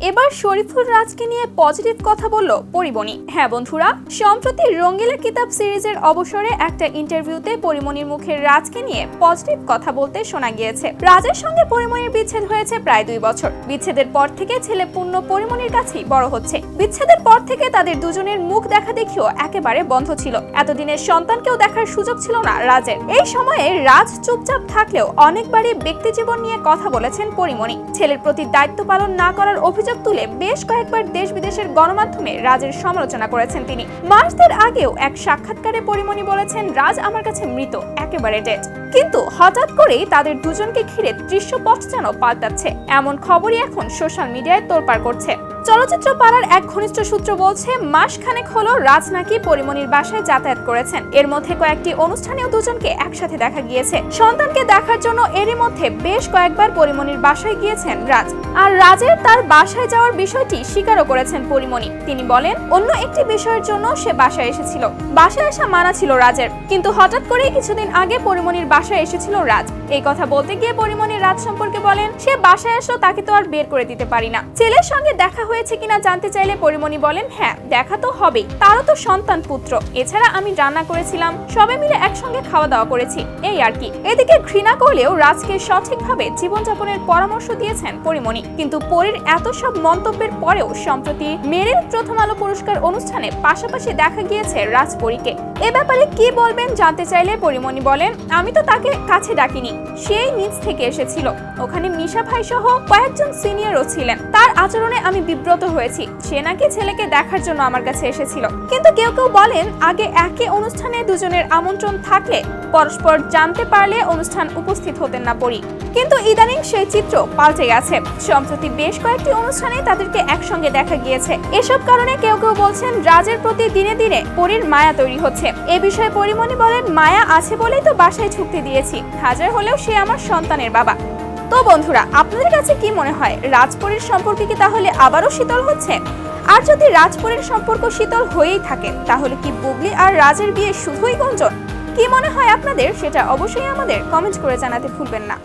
এবার শরীফুল রাজকে নিয়ে পজিটিভ কথা বলল পরিমণি। হ্যাঁ বন্ধুরা, সম্প্রতি রঙ্গিলা কিতাব সিরিজের অবসরে একটা ইন্টারভিউতে পরিমণির মুখে রাজকে নিয়ে পজিটিভ কথা বলতে শোনা গিয়েছে। রাজের সঙ্গে পরিমণির বিচ্ছেদ হয়েছে প্রায় দুই বছর। বিচ্ছেদের পর থেকে ছেলে পূর্ণ পরিমণির কাছেই বড় হচ্ছে। বিচ্ছেদের পর থেকে তাদের দুজনের মুখ দেখা দেখিও একেবারে বন্ধ ছিল। এতদিনের সন্তানকেও দেখার সুযোগ ছিল না রাজের। এই সময়ে রাজ চুপচাপ থাকলেও অনেকবারই ব্যক্তি জীবন নিয়ে কথা বলেছেন পরিমণি। ছেলের প্রতি দায়িত্ব পালন না করার অভিযোগ তুলে বেশ কয়েকবার দেশ বিদেশের গণমাধ্যমে রাজের সমালোচনা করেছেন তিনি। মার্চদের আগেও এক সাক্ষাৎকারে পরিমণি বলেছেন, রাজ আমার কাছে মৃত, একেবারে ডেড। কিন্তু হঠাৎ করেই তাদের দুজনকে ঘিরে দৃশ্যপট যেন পাল্টাচ্ছে। এমন খবরই এখন সোশ্যাল মিডিয়ায় তোলপাড় করছে। চলচ্চিত্র পাড়ার এক ঘনিষ্ঠ সূত্র বলছে মাস খানেক হলো রাজ নাকি পরিমণির বাসায় যাতায়াত করেছেন। এর মধ্যে কয়েকটি অনুষ্ঠানেও দুজনকে একসাথে দেখা গিয়েছে। সন্তানকে দেখার জন্য এরই মধ্যে বেশ কয়েকবার পরিমণির বাসায় গিয়েছেন রাজ। আর রাজের তার বাসায় যাওয়ার বিষয়টি স্বীকারও করেছেন পরিমণি তিনি বলেন, অন্য একটি বিষয়ের জন্য সে বাসায় এসেছিল। বাসায় আসা মানা ছিল রাজের। কিন্তু হঠাৎ করেই কিছুদিন আগে পরিমণির বাসায় এসেছিল রাজ। এই কথা বলতে গিয়ে পরিমণি রাজ সম্পর্কে বলেন, সে বাসায় আসলো তাকে তো আর বের করে দিতে পারি না। ছেলের সঙ্গে দেখা হয়েছে কিনা জানতে চাইলে পরিমণি বলেন হ্যাঁ দেখা তো হবেই। তারও তো সন্তান পুত্র। এছাড়া আমি রান্না করেছিলাম। সবাই মিলে একসঙ্গে খাওয়া দাওয়া করেছি। এই আর কি। এদিকে ঘৃণা করলেও রাজকে সঠিকভাবে জীবনযাপনের পরামর্শ দিয়েছেন পরিমণি। কিন্তু পরীর এত সব মন্তব্যের পরেও সম্প্রতি মেরিল প্রথম আলো পুরস্কার অনুষ্ঠানে পাশাপাশি দেখা গিয়েছে রাজ পরীকে। এ ব্যাপারে কি বলবেন জানতে চাইলে পরিমণি বলেন, আমি তো তাকে কাছে ডাকিনি। সেই নিজ থেকে এসেছিল। ওখানে মিশা ভাই সহ কয়েকজন সিনিয়রও ছিলেন। তার আচরণে আমি বিব্রত হয়েছি। সে নাকি ছেলেকে দেখার জন্য আমার কাছে এসেছিল। কিন্তু কেউ কেউ বলেন, আগে একই অনুষ্ঠানে দুজনের আমন্ত্রণ থাকলে পরস্পর জানতে পারলে অনুষ্ঠান উপস্থিত হতেন না পরি। কিন্তু ইদানিং সেই চিত্র পাল্টে গেছে। সম্প্রতি বেশ কয়েকটি অনুষ্ঠানে তাদেরকে একসঙ্গে দেখা গিয়েছে। এসব কারণে কেউ কেউ বলছেন, রাজের প্রতি দিনে দিনে পরীর মায়া তৈরি হচ্ছে। এ বিষয়ে পরিমণি বলেন, মায়া আছে বলেই তো বাসায় ছুটতে দিয়েছি। হাজার হলেও সে আমার সন্তানের বাবা। তো বন্ধুরা, আপনাদের কাছে কি মনে হয়? রাজপরীর সম্পর্কে কি তাহলে আবারও শীতল হচ্ছে? আর যদি রাজপরীর সম্পর্ক শীতল হয়েই থাকে, তাহলে কি বুগলি আর রাজের বিয়ে শুধুই গুঞ্জন? কি মনে হয় আপনাদের? সেটা অবশ্যই আমাদের কমেন্ট করে জানাতে ভুলবেন না।